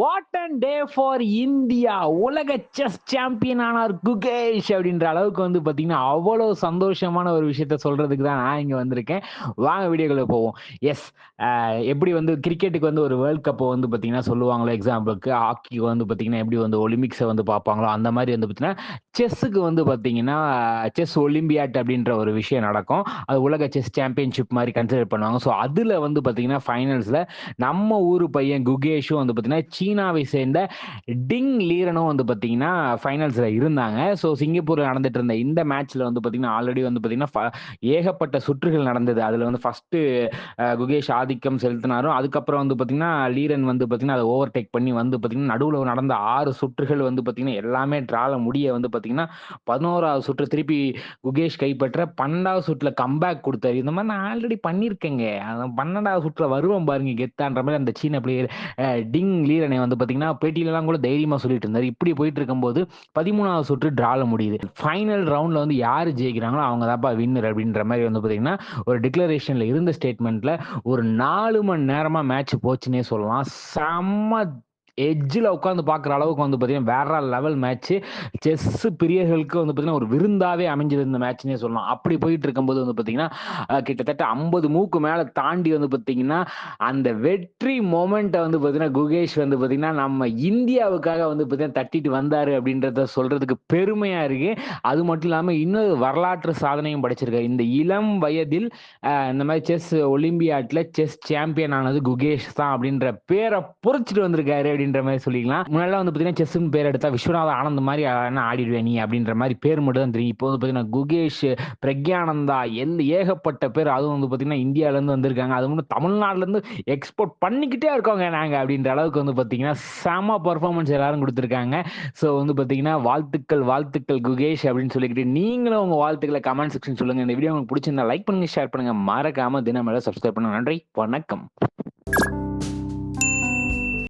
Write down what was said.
What and day for India. உலக chess champion ஆனார் குகேஷ் அப்படின்ற அளவுக்கு வந்து பார்த்தீங்கன்னா அவ்வளோ சந்தோஷமான ஒரு விஷயத்த சொல்றதுக்கு தான் நான் இங்கே வந்திருக்கேன். வாங்க வீடியோக்குள்ள போவோம். எஸ் எப்படி வந்து கிரிக்கெட்டுக்கு வந்து ஒரு வேர்ல்ட் கப்பை வந்து பார்த்தீங்கன்னா சொல்லுவாங்களோ எக்ஸாம்பிளுக்கு ஹாக்கிக்கு வந்து பார்த்தீங்கன்னா எப்படி வந்து ஒலிம்பிக்ஸை வந்து பார்ப்பாங்களோ அந்த மாதிரி வந்து பார்த்தீங்கன்னா செஸ்ஸுக்கு வந்து பார்த்தீங்கன்னா செஸ் ஒலிம்பியாட் அப்படின்ற ஒரு விஷயம் நடக்கும். அது உலக செஸ் சாம்பியன்ஷிப் மாதிரி கன்சிடர் பண்ணுவாங்க. ஸோ அதில் வந்து பார்த்தீங்கன்னா ஃபைனல்ஸில் நம்ம ஊர் பையன் குகேஷும் வந்து பார்த்தீங்கன்னா சீனாவை சேர்ந்த டிங் லீரனும் வந்து பார்த்தீங்கன்னா ஃபைனல்ஸில் இருந்தாங்க. ஸோ சிங்கப்பூரில் நடந்துட்டு இருந்த இந்த மேட்ச்சில் வந்து பார்த்தீங்கன்னா ஆல்ரெடி வந்து பார்த்தீங்கன்னா ஏகப்பட்ட சுற்றுகள் நடந்தது. அதில் வந்து ஃபஸ்ட்டு குகேஷ் ஆதிக்கம் செலுத்தினாரும் அதுக்கப்புறம் வந்து பார்த்தீங்கன்னா லீரன் வந்து பார்த்தீங்கன்னா அதை ஓவர்டேக் பண்ணி வந்து பார்த்தீங்கன்னா நடுவில் நடந்த ஆறு சுற்றுகள் வந்து பார்த்தீங்கன்னா எல்லாமே ட்ரால முடிய வந்து பார்த்தீங்கன்னா பதினோராவது சுற்று திருப்பி குகேஷ் கைப்பற்ற பன்னெண்டாவது சுற்றில் கம்பேக் கொடுத்தாரு. இந்த மாதிரி நான் ஆல்ரெடி பண்ணியிருக்கேங்க. பன்னெண்டாவது சுற்றில் வருவோம் பாருங்க. கெத்தான்ற மாதிரி அந்த சீன பிளேயர் டிங் லீரன் வந்து பார்த்தீங்கன்னா பேட்டியிலலாம் கூட தைரியமாக சொல்லிட்டு இருந்தார். இப்படி போயிட்டு இருக்கும்போது பதிமூணாவது சுற்று ட்ரால முடியுது. ஃபைனல் ரவுண்டில் வந்து யார் ஜெயிக்கிறாங்களோ அவங்க தான்ப்பா வின்னர் அப்படின்ற மாதிரி வந்து பார்த்தீங்கன்னா ஒரு டிக்ளரேஷனில் இருந்த ஸ்டேட்மெண்ட்டில் ஒரு நாலு மணி நேரமாக மேட்ச் போச்சுன்னே சொல்லலாம். செம்ம எட்ஜில் உட்காந்து பார்க்குற அளவுக்கு வந்து பார்த்தீங்கன்னா வேற லெவல் மேட்ச்சு செஸ் பிரியர்களுக்கு வந்து பார்த்தீங்கன்னா ஒரு விருந்தாவே அமைஞ்சது இந்த மேட்ச்னே சொல்லலாம். அப்படி போயிட்டு இருக்கும்போது வந்து பார்த்தீங்கன்னா கிட்டத்தட்ட ஐம்பது மூக்கு மேலே தாண்டி வந்து பார்த்தீங்கன்னா அந்த வெற்றி மொமெண்ட்டை வந்து பார்த்தீங்கன்னா குகேஷ் வந்து பார்த்தீங்கன்னா நம்ம இந்தியாவுக்காக வந்து பார்த்தீங்கன்னா தட்டிட்டு வந்தார் அப்படின்றத சொல்றதுக்கு பெருமையாக இருக்கு. அது மட்டும் இல்லாமல் இன்னொரு வரலாற்று சாதனையும் படைச்சிருக்காரு. இந்த இளம் வயதில் இந்த மாதிரி செஸ் ஒலிம்பியாட்டில் செஸ் சாம்பியன் ஆனது குகேஷ் தான் அப்படின்ற பேரை பொறிச்சிட்டு வந்திருக்காரு அப்படின்னு அப்படின்ற மாதிரி சொல்லிக்கலாம். முன்னாடிலாம் வந்து பார்த்தீங்கன்னா செஸ்ன்னு பேர் எடுத்தா விஸ்வநாத ஆனந்த் மாதிரி என்ன ஆடிடுவேன் நீ? அப்படின்ற மாதிரி பேர் மட்டும் தான் தெரியும். இப்போ வந்து பார்த்தீங்கன்னா குகேஷ் பிரக்யானந்தா எந்த ஏகப்பட்ட பேர் அதுவும் வந்து பார்த்தீங்கன்னா இந்தியாவிலேருந்து வந்திருக்காங்க. அது மட்டும் தமிழ்நாட்டிலேருந்து எக்ஸ்போர்ட் பண்ணிக்கிட்டே இருக்கோங்க நாங்கள் அப்படின்ற அளவுக்கு வந்து பார்த்தீங்கன்னா செம பர்ஃபார்மன்ஸ் எல்லாரும் கொடுத்துருக்காங்க. ஸோ வந்து பார்த்தீங்கன்னா வாழ்த்துக்கள் வாழ்த்துக்கள் குகேஷ் அப்படின்னு சொல்லிக்கிட்டு நீங்களும் உங்கள் வாழ்த்துக்களை கமெண்ட் செக்ஷன் சொல்லுங்கள் இந்த வீடியோ உங்களுக்கு பிடிச்சிருந்தா லைக் பண்ணுங்கள் ஷேர் பண்ணுங்கள் மறக்காமல் தினமேல சப்ஸ்கிரைப் பண்ணுங்கள் நன்றி. வணக்கம்.